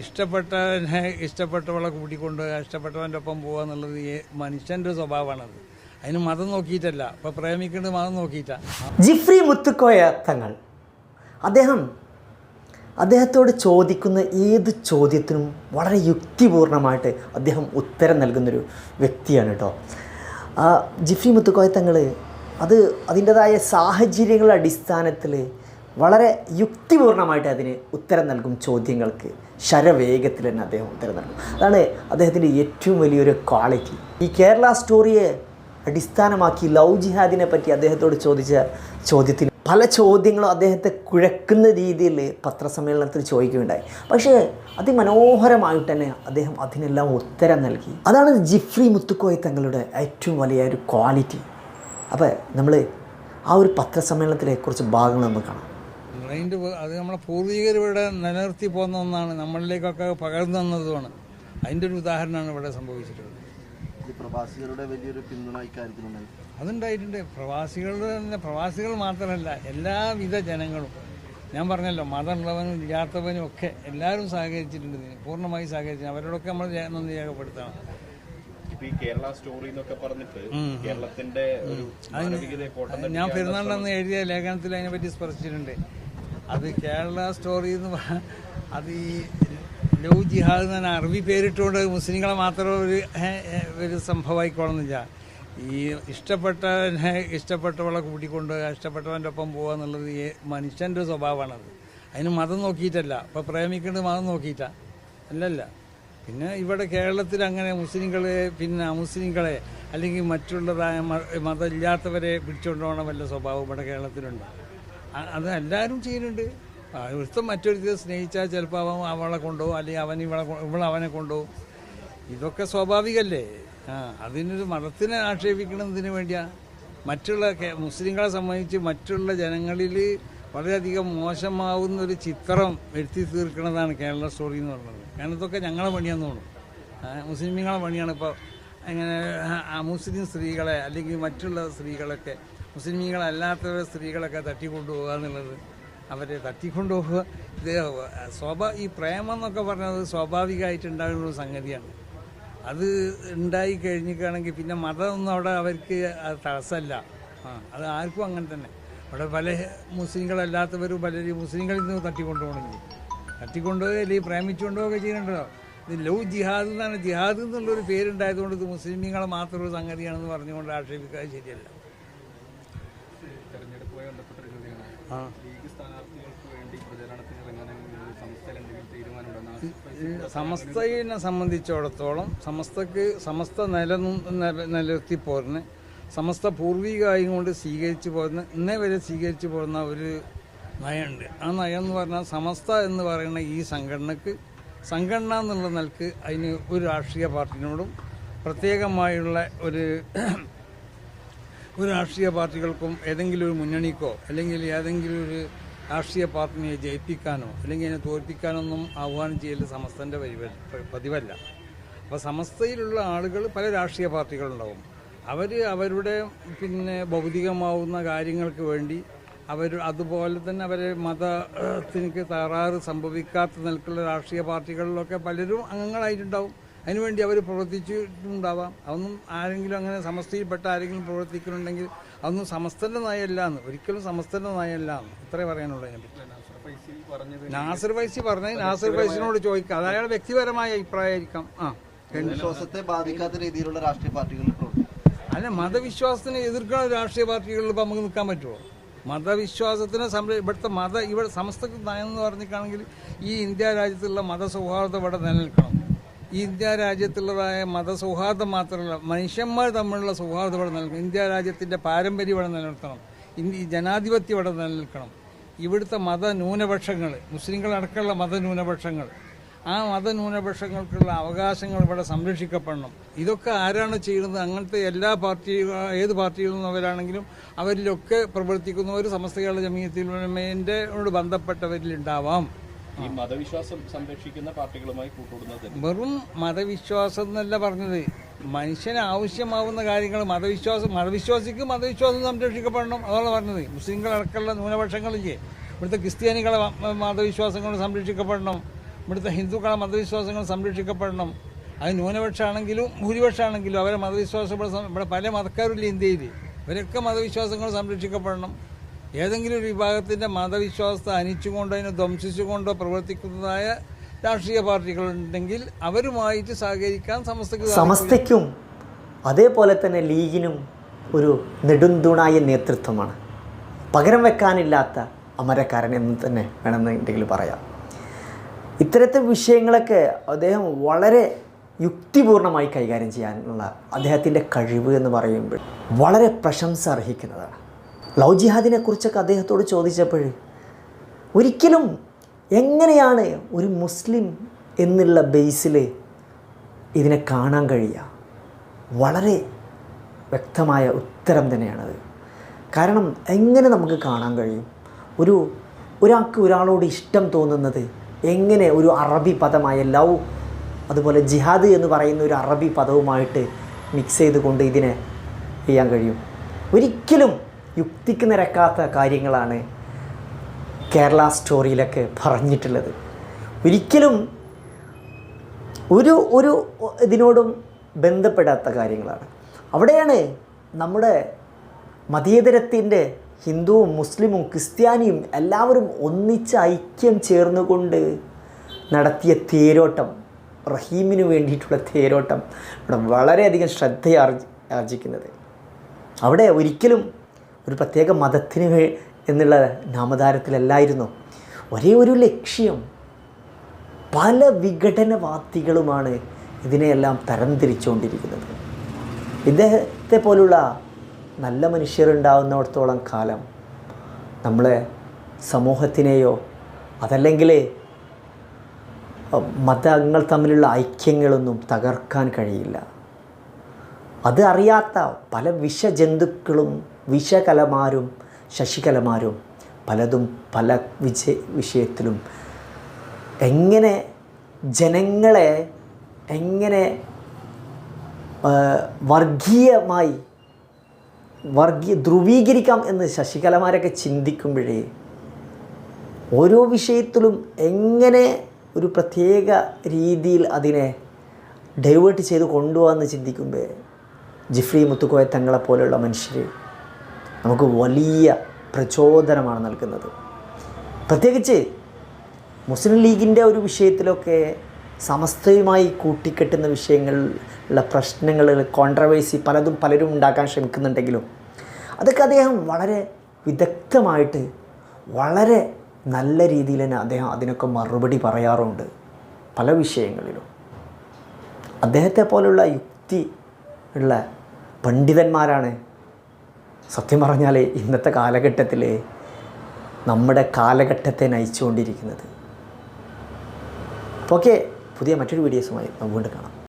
ഇഷ്ടപ്പെട്ടവനെ ഇഷ്ടപ്പെട്ടവളെ കൂട്ടിക്കൊണ്ട് ഇഷ്ടപ്പെട്ടവന്റെ ഒപ്പം പോകുക എന്നുള്ളത് മനുഷ്യന്റെ സ്വഭാവമാണത് അതിന് മതം നോക്കിയിട്ടല്ല. ഇപ്പം പ്രേമിക്കേണ്ടത് മതം നോക്കിയിട്ടാണ് ജിഫ്രി മുത്തുക്കോയ തങ്ങൾ. അദ്ദേഹം അദ്ദേഹത്തോട് ചോദിക്കുന്ന ഏത് ചോദ്യത്തിനും വളരെ യുക്തിപൂർണമായിട്ട് അദ്ദേഹം ഉത്തരം നൽകുന്നൊരു വ്യക്തിയാണ് കേട്ടോ ജിഫ്രി മുത്തുക്കോയ തങ്ങൾ അത് അതിന്റെതായ സാഹചര്യങ്ങളുടെ അടിസ്ഥാനത്തിൽ വളരെ യുക്തിപൂർണമായിട്ട് അതിന് ഉത്തരം നൽകും ചോദ്യങ്ങൾക്ക്. ശരവേഗത്തിൽ തന്നെ അദ്ദേഹം ഉത്തരം നൽകും. അതാണ് അദ്ദേഹത്തിന്റെ ഏറ്റവും വലിയൊരു ക്വാളിറ്റി ഈ കേരള സ്റ്റോറിയെ അടിസ്ഥാനമാക്കി ലവ് ജിഹാദിനെ പറ്റി അദ്ദേഹത്തോട് ചോദിച്ച ചോദ്യത്തിന് പല ചോദ്യങ്ങളും അദ്ദേഹത്തെ കുഴക്കുന്ന രീതിയിൽ പത്രസമ്മേളനത്തിൽ ചോദിക്കുകയുണ്ടായി. പക്ഷേ അതിമനോഹരമായിട്ട് തന്നെ അദ്ദേഹം അതിനെല്ലാം ഉത്തരം നൽകി. അതാണ് ജിഫ്രി മുത്തുക്കോയ തങ്ങളുടെ ഏറ്റവും വലിയ ഒരു ക്വാളിറ്റി അപ്പോൾ നമ്മൾ ആ ഒരു പത്രസമ്മേളനത്തിലെ കുറച്ച് ഭാഗങ്ങൾ നമുക്ക് കാണാം. അതിന്റെ അത് നമ്മളെ പൂർവികർ ഇവിടെ നിലനിർത്തി പോകുന്ന ഒന്നാണ്. നമ്മളിലേക്കൊക്കെ പകർന്നു തന്നതുമാണ്. അതിന്റെ ഒരു ഉദാഹരണമാണ് ഇവിടെ സംഭവിച്ചിട്ടുള്ളത്. ഈ പ്രവാസികളുടെ വലിയൊരു പിന്തുണ ഇക്കാര്യത്തിലുണ്ടായി അതുണ്ടായിട്ടുണ്ട്. പ്രവാസികളുടെ തന്നെ പ്രവാസികൾ മാത്രമല്ല എല്ലാവിധ ജനങ്ങളും. ഞാൻ പറഞ്ഞല്ലോ മതമുള്ളവനും ഇല്ലാത്തവനും ഒക്കെ എല്ലാവരും സഹകരിച്ചിട്ടുണ്ട് പൂർണമായി സഹകരിച്ചു അവരോടൊക്കെ നമ്മൾ നന്ദി രേഖപ്പെടുത്തണം. ഈ കേരള സ്റ്റോറി എന്നൊക്കെ പറഞ്ഞിട്ട് കേരളത്തിന്റെ ഒരു മാനവികതയെ കോട്ടം ഞാൻ പെരുന്നാളിനന്ന് എഴുതിയ ലേഖനത്തിൽ അതിനെപ്പറ്റി സ്പർശിച്ചിട്ടുണ്ട്. അത് കേരള സ്റ്റോറി എന്ന് അത് ഈ ലവ് ജിഹാദ് എന്ന് പറഞ്ഞാൽ അറബി പേരിട്ടുകൊണ്ട് മുസ്ലിങ്ങളെ മാത്രം ഒരു ഒരു സംഭവമായിക്കോളുന്നില്ല. ഈ ഇഷ്ടപ്പെട്ടവനെ ഇഷ്ടപ്പെട്ടവളെ കൂട്ടിക്കൊണ്ട് ഇഷ്ടപ്പെട്ടവന്റെ ഒപ്പം പോകുക എന്നുള്ളത് മനുഷ്യന്റെ സ്വഭാവമാണത്. അതിന് മതം നോക്കിയിട്ടല്ല. ഇപ്പോൾ പ്രേമിക്കേണ്ടത് മതം നോക്കിയിട്ടാണ് അല്ലല്ല. പിന്നെ ഇവിടെ കേരളത്തിൽ അങ്ങനെ മുസ്ലിങ്ങളെ പിന്നെ അമുസ്ലിങ്ങളെ അല്ലെങ്കിൽ മറ്റുള്ളതായ മതമില്ലാത്തവരെ പിടിച്ചുകൊണ്ടുപോകണം വല്ല സ്വഭാവം ഇവിടെ കേരളത്തിലുണ്ട്. അത് എല്ലാവരും ചെയ്യുന്നുണ്ട്. ഒരുത്തം മറ്റൊരുത്തരെ സ്നേഹിച്ചാൽ ചിലപ്പോൾ അവൻ അവളെ കൊണ്ടുപോകും അല്ലെങ്കിൽ അവൻ ഇവളെ ഇവൾ അവനെ കൊണ്ടുപോകും. ഇതൊക്കെ സ്വാഭാവികല്ലേ? ആ അതിനൊരു മതത്തിനെ ആക്ഷേപിക്കുന്നതിന് വേണ്ടിയാ. മറ്റുള്ള മുസ്ലിങ്ങളെ സംബന്ധിച്ച് മറ്റുള്ള ജനങ്ങളിൽ വളരെയധികം മോശമാവുന്ന ഒരു ചിത്രം എഴുത്തി തീർക്കുന്നതാണ് കേരള സ്റ്റോറി എന്ന് പറയുന്നത്. കാരണം ഇതൊക്കെ ഞങ്ങളെ പണിയാന്ന് തോന്നുന്നു. മുസ്ലിമീങ്ങളെ പണിയാണ്. ഇപ്പോൾ അങ്ങനെ മുസ്ലിം സ്ത്രീകളെ അല്ലെങ്കിൽ മറ്റുള്ള സ്ത്രീകളൊക്കെ മുസ്ലിമീങ്ങളല്ലാത്ത സ്ത്രീകളൊക്കെ തട്ടിക്കൊണ്ടുപോകുക എന്നുള്ളത് അവരെ തട്ടിക്കൊണ്ടുപോകുക ഇത് സ്വാഭാ ഈ പ്രേമം എന്നൊക്കെ പറഞ്ഞത് സ്വാഭാവികമായിട്ട് ഉണ്ടാകുന്ന ഒരു സംഗതിയാണ്. അത് ഉണ്ടായി കഴിഞ്ഞിക്കുകയാണെങ്കിൽ പിന്നെ മതമൊന്നും അവിടെ അവർക്ക് തടസ്സമല്ല. ആ അത് ആർക്കും അങ്ങനെ തന്നെ. അവിടെ പല മുസ്ലിങ്ങളല്ലാത്തവരും പലരും മുസ്ലിങ്ങളിൽ നിന്ന് തട്ടിക്കൊണ്ടുപോകണമെങ്കിൽ തട്ടിക്കൊണ്ടുപോകുക അല്ലെങ്കിൽ പ്രേമിച്ചുകൊണ്ടുപോകുക ചെയ്യുന്നുണ്ടല്ലോ. ലവ് ജിഹാദ് എന്നാണ്. ജിഹാദ് എന്നുള്ളൊരു പേരുണ്ടായതുകൊണ്ട് ഇത് മുസ്ലിമീങ്ങളെ മാത്രം ഒരു സംഗതിയാണെന്ന് പറഞ്ഞുകൊണ്ട് ആക്ഷേപിക്കാൻ ശരിയല്ല. ആ. സമസ്തയെ സംബന്ധിച്ചിടത്തോളം സമസ്തക്ക് സമസ്ത നില നിലനിർത്തി പോരുന്ന സമസ്ത പൂർവികമായും കൊണ്ട് സ്വീകരിച്ചു പോരുന്ന ഇന്നേ വരെ സ്വീകരിച്ചു പോരുന്ന ഒരു നയമുണ്ട്. ആ നയം എന്ന് പറഞ്ഞാൽ സമസ്ത എന്ന് പറയുന്ന ഈ സംഘടനക്ക് സംഘടന എന്നുള്ള നിലയ്ക്ക് അതിന് ഒരു രാഷ്ട്രീയ പാർട്ടിനോടും പ്രത്യേകമായുള്ള ഒരു ഒരു രാഷ്ട്രീയ പാർട്ടികൾക്കും ഏതെങ്കിലും ഒരു മുന്നണിക്കോ അല്ലെങ്കിൽ ഏതെങ്കിലും ഒരു രാഷ്ട്രീയ പാർട്ടിനെ ജയിപ്പിക്കാനോ അല്ലെങ്കിൽ അതിനെ തോൽപ്പിക്കാനോ ഒന്നും ആഹ്വാനം ചെയ്യൽ സമസ്തന്റെ പതിവല്ല. അപ്പോൾ സമസ്തയിലുള്ള ആളുകൾ പല രാഷ്ട്രീയ പാർട്ടികളുണ്ടാവും. അവർ അവരുടെ പിന്നെ ഭൗതികമാവുന്ന കാര്യങ്ങൾക്ക് വേണ്ടി അവർ അതുപോലെ തന്നെ അവരെ മതത്തിനക്ക് തകരാറ് സംഭവിക്കാത്ത നിലക്കുള്ള രാഷ്ട്രീയ പാർട്ടികളിലൊക്കെ പലരും അംഗങ്ങളായിട്ടുണ്ടാവും. അതിനുവേണ്ടി അവർ പ്രവർത്തിച്ചിട്ടുണ്ടാവാം. അതൊന്നും ആരെങ്കിലും അങ്ങനെ സമസ്തയിൽപ്പെട്ട ആരെങ്കിലും പ്രവർത്തിക്കുന്നുണ്ടെങ്കിൽ അതൊന്നും സമസ്തന്റെ നയമല്ല എന്ന് ഒരിക്കലും സമസ്തന്റെ നയമല്ല എന്ന്. ഇത്രേ പറയാനുള്ളൂ അതിനെപ്പറ്റി നാസർ ഫൈസി പറഞ്ഞത് നാസർ ഫൈസിനോട് ചോദിക്കാം. അത് അയാളുടെ വ്യക്തിപരമായ അഭിപ്രായമായിരിക്കാം. ആ വിശ്വാസത്തെ ബാധിക്കാത്ത രീതിയിലുള്ള രാഷ്ട്രീയ പാർട്ടികളിൽ അല്ല മതവിശ്വാസത്തിനെ എതിർക്കുന്ന രാഷ്ട്രീയ പാർട്ടികളിൽ ഇപ്പം നമുക്ക് നിൽക്കാൻ പറ്റുമോ മതവിശ്വാസത്തിനെ സംര ഇവിടുത്തെ മത ഇവിടെ സമസ്ത നയം എന്ന് പറഞ്ഞിട്ടാണെങ്കിൽ ഈ ഇന്ത്യ രാജ്യത്തുള്ള മതസൗഹാർദ്ദം ഇവിടെ നിലനിൽക്കണം. ഈ ഇന്ത്യ രാജ്യത്തുള്ളതായ മതസൗഹാർദ്ദം മാത്രമല്ല മനുഷ്യന്മാർ തമ്മിലുള്ള സൗഹാർദ്ദം ഇവിടെ നിലനിൽക്കണം. ഇന്ത്യ രാജ്യത്തിന്റെ പാരമ്പര്യം ഇവിടെ നിലനിർത്തണം. ഇന്ത്യ ജനാധിപത്യം ഇവിടെ നിലനിൽക്കണം. ഇവിടുത്തെ മതന്യൂനപക്ഷങ്ങൾ മുസ്ലിങ്ങളടക്കമുള്ള മതന്യൂനപക്ഷങ്ങൾ ആ മതന്യൂനപക്ഷങ്ങൾക്കുള്ള അവകാശങ്ങൾ ഇവിടെ സംരക്ഷിക്കപ്പെടണം. ഇതൊക്കെ ആരാണ് ചെയ്യുന്നത്? അങ്ങനത്തെ എല്ലാ പാർട്ടി ഏത് പാർട്ടിയിൽ നിന്നവരാണെങ്കിലും അവരിലൊക്കെ പ്രവർത്തിക്കുന്നവർ സമസ്ത കേരള ജമീയത്തിന്റെ ബന്ധപ്പെട്ടവരിലുണ്ടാവാം ഈ മതവിശ്വാസം സംരക്ഷിക്കുന്ന പാർട്ടികളുമായി കൂട്ടുകൂടുന്നത് വെറും മതവിശ്വാസം എന്നല്ല പറഞ്ഞത്. മനുഷ്യന് ആവശ്യമാവുന്ന കാര്യങ്ങൾ മതവിശ്വാസം മതവിശ്വാസിക്ക് മതവിശ്വാസം സംരക്ഷിക്കപ്പെടണം അതാണ് പറഞ്ഞത്. മുസ്ലിങ്ങളടക്കമുള്ള ന്യൂനപക്ഷങ്ങളില്ലേ? ഇവിടുത്തെ ക്രിസ്ത്യാനികളെ മതവിശ്വാസങ്ങൾ സംരക്ഷിക്കപ്പെടണം. ഇവിടുത്തെ ഹിന്ദുക്കളെ മതവിശ്വാസങ്ങൾ സംരക്ഷിക്കപ്പെടണം. അത് ന്യൂനപക്ഷമാണെങ്കിലും ഭൂരിപക്ഷമാണെങ്കിലും അവരെ മതവിശ്വാസം ഇവിടെ ഇവിടെ പല മതക്കാരില്ല ഇന്ത്യയിൽ ഇവരൊക്കെ മതവിശ്വാസങ്ങൾ സംരക്ഷിക്കപ്പെടണം. ഏതെങ്കിലും ഒരു വിഭാഗത്തിന്റെ മതവിശ്വാസത്തെ അനിച്ചുകൊണ്ടോ അതിനെ ധ്വംസിച്ചുകൊണ്ടോ പ്രവർത്തിക്കുന്നതായ രാഷ്ട്രീയ പാർട്ടികളുണ്ടെങ്കിൽ അവരുമായിട്ട് സഹകരിക്കാൻ സമസ്തക്ക് സാധിക്കും. സമസ്തയ്ക്കും അതേപോലെ തന്നെ ലീഗിനും ഒരു നെടുന്തുണായ നേതൃത്വമാണ്. പകരം വെക്കാനില്ലാത്ത അമരക്കാരൻ എന്ന് തന്നെ വേണമെന്നുണ്ടെങ്കിൽ പറയാം. ഇത്തരത്തിൽ വിഷയങ്ങളൊക്കെ അദ്ദേഹം വളരെ യുക്തിപൂർണമായി കൈകാര്യം ചെയ്യാനുള്ള അദ്ദേഹത്തിന്റെ കഴിവ് എന്ന് പറയുമ്പോൾ വളരെ പ്രശംസ അർഹിക്കുന്നതാണ്. ലവ് കുറിച്ചൊക്കെ അദ്ദേഹത്തോട് ചോദിച്ചപ്പോൾ ഒരിക്കലും എങ്ങനെയാണ് ഒരു മുസ്ലിം എന്നുള്ള ബേസിൽ ഇതിനെ കാണാൻ കഴിയുക? വളരെ വ്യക്തമായ ഉത്തരം തന്നെയാണത്. കാരണം എങ്ങനെ നമുക്ക് കാണാൻ കഴിയും? ഒരു ഒരാൾക്ക് ഒരാളോട് ഇഷ്ടം തോന്നുന്നത് എങ്ങനെ ഒരു അറബി പദമായ ലവ് അതുപോലെ ജിഹാദ് എന്ന് പറയുന്ന ഒരു അറബി പദവുമായിട്ട് മിക്സ് ചെയ്തുകൊണ്ട് ഇതിനെ ചെയ്യാൻ കഴിയും. ഒരിക്കലും യുക്തിക്ക് നിരക്കാത്ത കാര്യങ്ങളാണ് കേരള സ്റ്റോറിയിലൊക്കെ പറഞ്ഞിട്ടുള്ളത്. ഒരിക്കലും ഒരു ഒരു ഇതിനോടും ബന്ധപ്പെടാത്ത കാര്യങ്ങളാണ്. അവിടെയാണ് നമ്മുടെ മതേതരത്തിന്റെ ഹിന്ദുവും മുസ്ലിമും ക്രിസ്ത്യാനിയും എല്ലാവരും ഒന്നിച്ച് ഐക്യം ചേർന്നുകൊണ്ട് നടത്തിയ തേരോട്ടം റഹീമിന് വേണ്ടിയിട്ടുള്ള തേരോട്ടം ഇവിടെ വളരെയധികം ശ്രദ്ധയാർ ആർജിക്കുന്നത് അവിടെ ഒരിക്കലും ഒരു പ്രത്യേക മതത്തിന് എന്നുള്ള നാമധാരത്തിലല്ലായിരുന്നു. ഒരേ ഒരു ലക്ഷ്യം പല വിഘടനവാദികളുമാണ് ഇതിനെയെല്ലാം തരംതിരിച്ചുകൊണ്ടിരിക്കുന്നത്. ഇദ്ദേഹത്തെ പോലുള്ള നല്ല മനുഷ്യരുണ്ടാവുന്നിടത്തോളം കാലം നമ്മളെ സമൂഹത്തിനെയോ അതല്ലെങ്കിൽ മതങ്ങൾ തമ്മിലുള്ള ഐക്യങ്ങളൊന്നും തകർക്കാൻ കഴിയില്ല. അത് അറിയാത്ത പല വിഷജന്തുക്കളും വിഷകലമാരും ശശികലമാരും പലതും പല വിജയ വിഷയത്തിലും എങ്ങനെ ജനങ്ങളെ എങ്ങനെ വർഗീയമായി വർഗീയ ധ്രുവീകരിക്കാം എന്ന് ശശികലമാരൊക്കെ ചിന്തിക്കുമ്പോഴേ ഓരോ വിഷയത്തിലും എങ്ങനെ ഒരു പ്രത്യേക രീതിയിൽ അതിനെ ഡൈവേർട്ട് ചെയ്ത് കൊണ്ടുപോകാമെന്ന് ചിന്തിക്കുമ്പോൾ ജിഫ്രി മുത്തുക്കോയ തങ്ങളെ പോലെയുള്ള മനുഷ്യർ നമുക്ക് വലിയ പ്രചോദനമാണ് നൽകുന്നത്. പ്രത്യേകിച്ച് മുസ്ലിം ലീഗിന്റെ ഒരു വിഷയത്തിലൊക്കെ സമസ്തയുമായി കൂട്ടിക്കെട്ടുന്ന വിഷയങ്ങളിലുള്ള പ്രശ്നങ്ങൾ കോൺട്രവേഴ്സി പലതും പലരും ഉണ്ടാക്കാൻ ശ്രമിക്കുന്നുണ്ടെങ്കിലും അതൊക്കെ അദ്ദേഹം വളരെ വിദഗ്ധമായിട്ട് വളരെ നല്ല രീതിയിൽ തന്നെ അദ്ദേഹം അതിനൊക്കെ മറുപടി പറയാറുണ്ട് പല വിഷയങ്ങളിലും. അദ്ദേഹത്തെ പോലുള്ള യുക്തി ഉള്ള പണ്ഡിതന്മാരാണ് സത്യം പറഞ്ഞാൽ ഇന്നത്തെ കാലഘട്ടത്തിൽ നമ്മുടെ കാലഘട്ടത്തെ നയിച്ചുകൊണ്ടിരിക്കുന്നത്. ഓക്കെ പുതിയ മറ്റൊരു വീഡിയോസുമായി നമുക്ക് വീണ്ടും കാണാം.